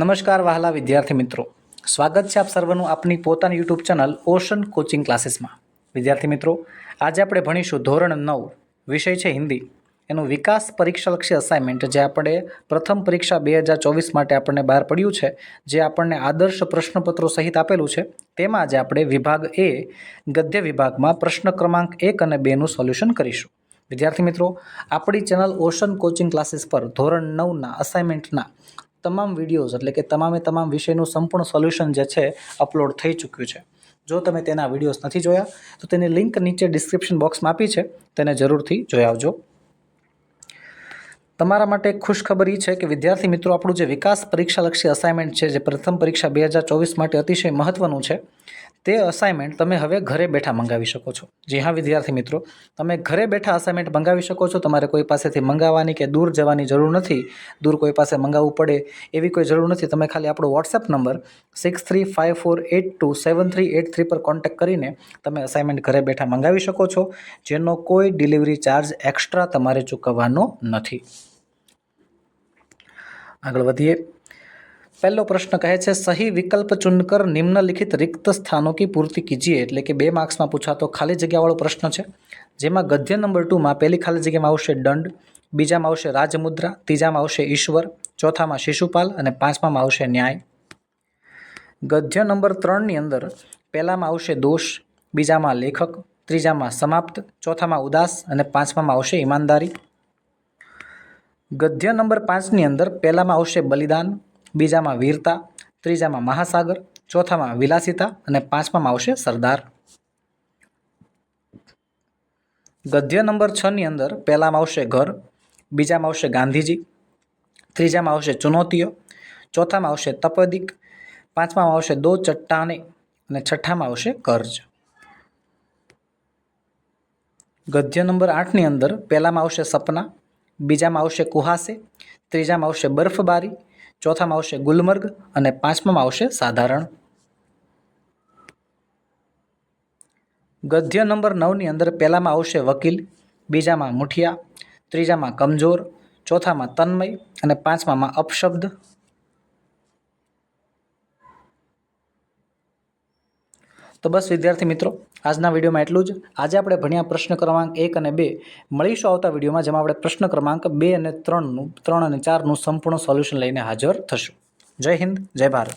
નમસ્કાર વહાલા વિદ્યાર્થી મિત્રો. સ્વાગત છે આપ સર્વનું આપની પોતાની યુટ્યુબ ચેનલ ઓશન કોચિંગ ક્લાસીસમાં. વિદ્યાર્થી મિત્રો, આજે આપણે ભણીશું ધોરણ નવ, વિષય છે હિન્દી. એનું વિકાસ પરીક્ષાલક્ષી અસાઇનમેન્ટ જે આપણે પ્રથમ પરીક્ષા બે હજાર ચોવીસ માટે આપણને બહાર પડ્યું છે, જે આપણને આદર્શ પ્રશ્નપત્રો સહિત આપેલું છે, તેમાં આજે આપણે વિભાગ એ, ગદ્ય વિભાગમાં પ્રશ્ન ક્રમાંક એક અને બેનું સોલ્યુશન કરીશું. વિદ્યાર્થી મિત્રો, આપણી ચેનલ ઓશન કોચિંગ ક્લાસીસ પર ધોરણ નવના અસાઇનમેન્ટના તમામ વિડીયોઝ, એટલે કે તમામે તમામ વિષયનું સંપૂર્ણ સોલ્યુશન જે છે, અપલોડ થઈ ચૂક્યું છે. જો તમે તેના વિડીયોઝ નથી જોયા, તો તેની લિંક નીચે ડિસ્ક્રિપ્શન બોક્સમાં આપી છે. તેને જરૂરથી જોઈ આવજો. તમારા માટે એક ખુશખબર એ છે કે વિદ્યાર્થી મિત્રો, આપણું જે વિકાસ પરીક્ષાલક્ષી અસાઇનમેન્ટ છે, જે પ્રથમ પરીક્ષા બે હજાર ચોવીસ માટે અતિશય મહત્ત્વનું છે તે અસાઇનમેન્ટ તમે હવે ઘરે બેઠા મંગાવી શકો છો. જી હા, વિદ્યાર્થી મિત્રો, તમે ઘરે બેઠા અસાઇનમેન્ટ મંગાવી શકો છો. તમારે કોઈ પાસેથી મંગાવવાની કે દૂર જવાની જરૂર નથી. દૂર કોઈ પાસે મંગાવવું પડે એવી કોઈ જરૂર નથી. તમે ખાલી આપણો WhatsApp number six three five four eight two seven three eight three પર કોન્ટેક્ટ કરીને તમે અસાઇનમેન્ટ ઘરે બેઠા મંગાવી શકો છો. જેનો કોઈ ડિલિવરી ચાર્જ એક્સ્ટ્રા તમારે ચૂકવવાનો નથી. આગળ વધીએ. પહેલો પ્રશ્ન કહે છે, સહી વિકલ્પ ચુનકર નિમ્નલિખિત રિક્ત સ્થાનો કી પૂર્તિ કીજીએ. એટલે કે બે માર્ક્સમાં પૂછાતો ખાલી જગ્યાવાળો પ્રશ્ન છે, જેમાં ગદ્ય નંબર ટુમાં પહેલી ખાલી જગ્યામાં આવશે દંડ, બીજામાં આવશે રાજમુદ્રા, ત્રીજામાં આવશે ઈશ્વર, ચોથામાં શિશુપાલ અને પાંચમામાં આવશે ન્યાય. ગદ્ય નંબર ત્રણની અંદર પહેલામાં આવશે દોષ, બીજામાં લેખક, ત્રીજામાં સમાપ્ત, ચોથામાં ઉદાસ અને પાંચમામાં આવશે ઈમાનદારી. ગદ્ય નંબર પાંચની અંદર પહેલામાં આવશે બલિદાન બીજામાં વીરતા, ત્રીજામાં મહાસાગર, ચોથામાં વિલાસિતા અને પાંચમામાં આવશે સરદાર. ગદ્ય નંબર છની અંદર પહેલામાં આવશે ઘર બીજામાં આવશે ગાંધીજી ત્રીજામાં આવશે ચુનૌતીઓ ચોથામાં આવશે તપદિક પાંચમામાં આવશે દો ચટ્ટાને અને છઠ્ઠામાં આવશે કર્જ. ગદ્ય નંબર આઠની અંદર પહેલામાં આવશે સપના બીજામાં આવશે કુહાસે ત્રીજામાં આવશે બરફબારી ચોથામાં આવશે ગુલમર્ગ અને પાંચમામાં આવશે સાધારણ. ગદ્ય નંબર નવની અંદર પહેલામાં આવશે વકીલ, બીજામાં મુઠિયા, ત્રીજામાં કમજોર, ચોથામાં તન્મય અને પાંચમામાં અપશબ્દ. તો બસ વિદ્યાર્થી મિત્રો, આજના વિડીયોમાં એટલું જ. આજે આપણે ભણ્યા પ્રશ્ન ક્રમાંક એક અને બે મળીશું આવતા વિડીયોમાં, જેમાં આપણે પ્રશ્ન ક્રમાંક બે અને ત્રણનું, ત્રણ અને ચારનું સંપૂર્ણ સોલ્યુશન લઈને હાજર થશું. જય હિન્દ, જય ભારત.